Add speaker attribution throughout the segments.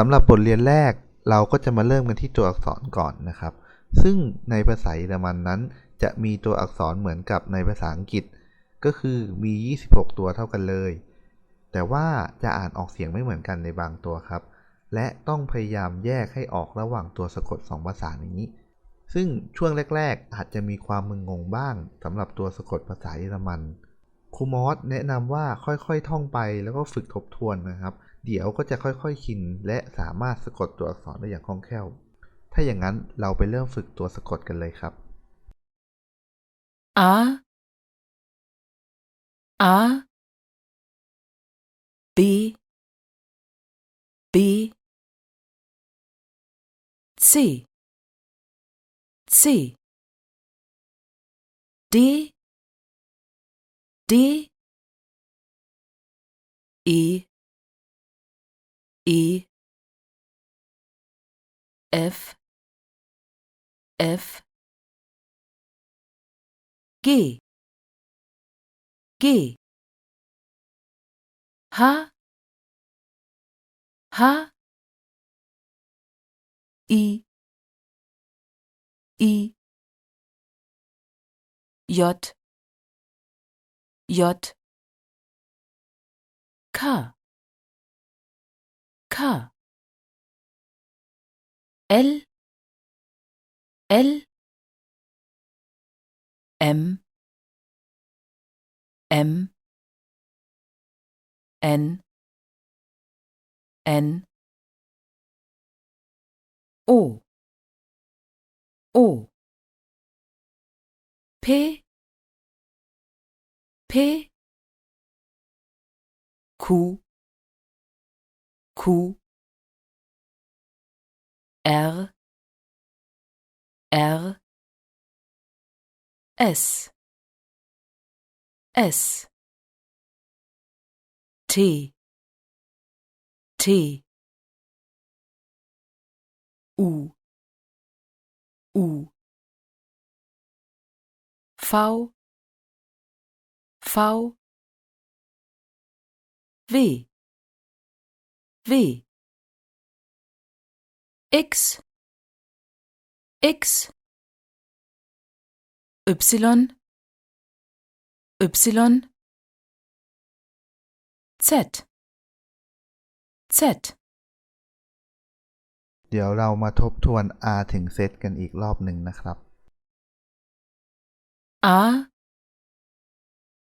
Speaker 1: สำหรับบทเรียนแรกเราก็จะมาเริ่มกันที่ตัวอักษรก่อนนะครับ ซึ่งในภาษาเยอรมันนั้น จะมีตัวอักษรเหมือนกับในภาษาอังกฤษ ก็คือมี 26 ตัวเท่ากันเลย แต่ว่าจะอ่านออกเสียงไม่เหมือนกันในบางตัวครับ และต้องพยายามแยกให้ออกระหว่างตัวสะกด 2 ภาษานี้ ซึ่งช่วงแรก ๆ อาจจะมีความมึนงงบ้างสำหรับตัวสะกดภาษาเยอรมันครูมอสแนะนำว่าค่อยๆท่องไปแล้วก็ฝึกทบทวนนะครับเเดี๋ยวก็จะค่อยๆชินและสามารถสะกดตัวอักษรได้อย่างคล่องแคล่ว ถ้าอย่างนั้นเราไปเริ่มฝึกตัวสะกดกันเลยครับ
Speaker 2: A A B B C C D D E E F F G G H H I I J J K K. L. L. M. M. N. N. O. O. P. P. Q Q R R S S T T U U V V W W X X Y Y Z Z
Speaker 1: เดี๋ยวเรามาทบทวน R ถึง Z กันอีกรอบหนึ่งนะครับ
Speaker 2: A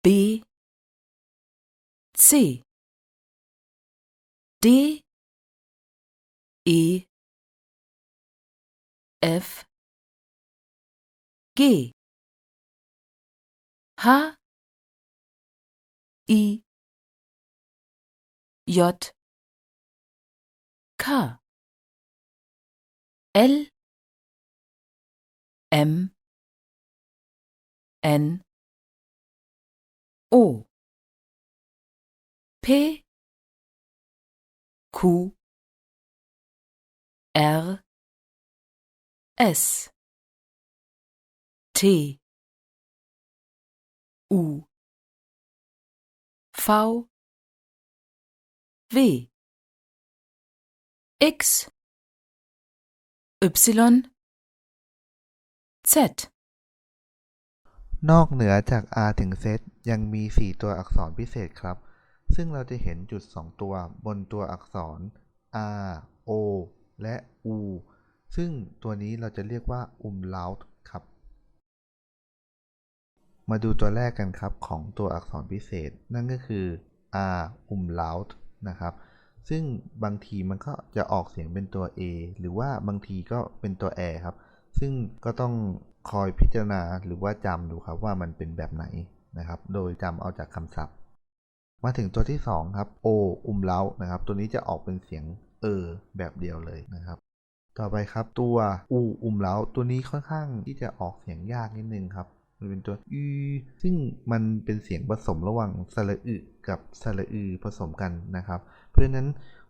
Speaker 2: B C D E F G. H I J K. L M N O. P Q R S T U V W X Y Z
Speaker 1: นอกเหนือจาก R ถึง Z ยังมี 4 ตัวอักษรพิเศษครับ ซึ่งเราจะเห็นจุด 2 ตัวบนตัวอักษร R O และ U ซึ่งตัวนี้เราจะเรียกว่า umlaut ครับ มาดูตัวแรกกันครับของตัวอักษรพิเศษ นั่นก็คือ R umlaut นะครับ ซึ่งบางทีมันก็จะออกเสียงเป็นตัว A หรือว่าบางทีก็เป็นตัว A ครับ ซึ่งก็ต้องคอยพิจารณาหรือว่าจำดูครับว่ามันเป็นแบบไหนนะครับ โดยจำเอาจากคำศัพท์ มาถึงตัวที่ 2 ครับ O อุมเล้านะครับ ตัวนี้จะออกเป็นเสียงเออแบบเดียวเลยนะครับ ต่อไปครับตัวอูอุมเล้าตัวนี้ค่อนข้างที่จะออกเสียงยากนิดนึงครับมันเป็นตัวอือซึ่งมันเป็นเสียงผสมระหว่างสระอึกับสระอือผสมกันนะครับ เพราะฉะนั้น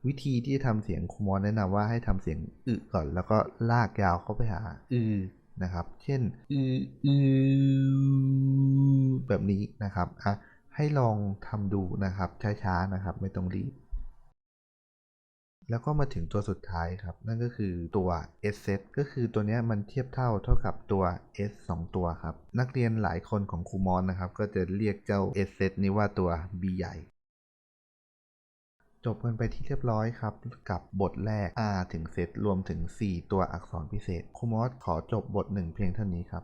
Speaker 1: วิธีที่จะทำเสียงครูมอสแนะนำว่าให้ทำเสียงอึก่อน แล้วก็ลากยาวเข้าไปหาอือนะครับ เช่นอืออือแบบนี้นะครับอะ ให้ลองทำดูนะครับ ช้าๆนะครับ ไม่ต้องรีบ แล้วก็มาถึงตัวสุดท้ายครับ นั่นก็คือตัว s set ก็คือตัวนี้มันเทียบเท่าเท่ากับตัว s 2 ตัวครับ นักเรียนหลายคนของครูมอนนะครับ ก็จะเรียกเจ้า s set นี้ว่าตัว b ใหญ่จบกันไปที่เรียบร้อยครับ กับบทแรก R ถึง Z รวมถึง 4 ตัวอักษรพิเศษครูมอสขอจบบทหนึ่งเพียงเท่านี้ครับ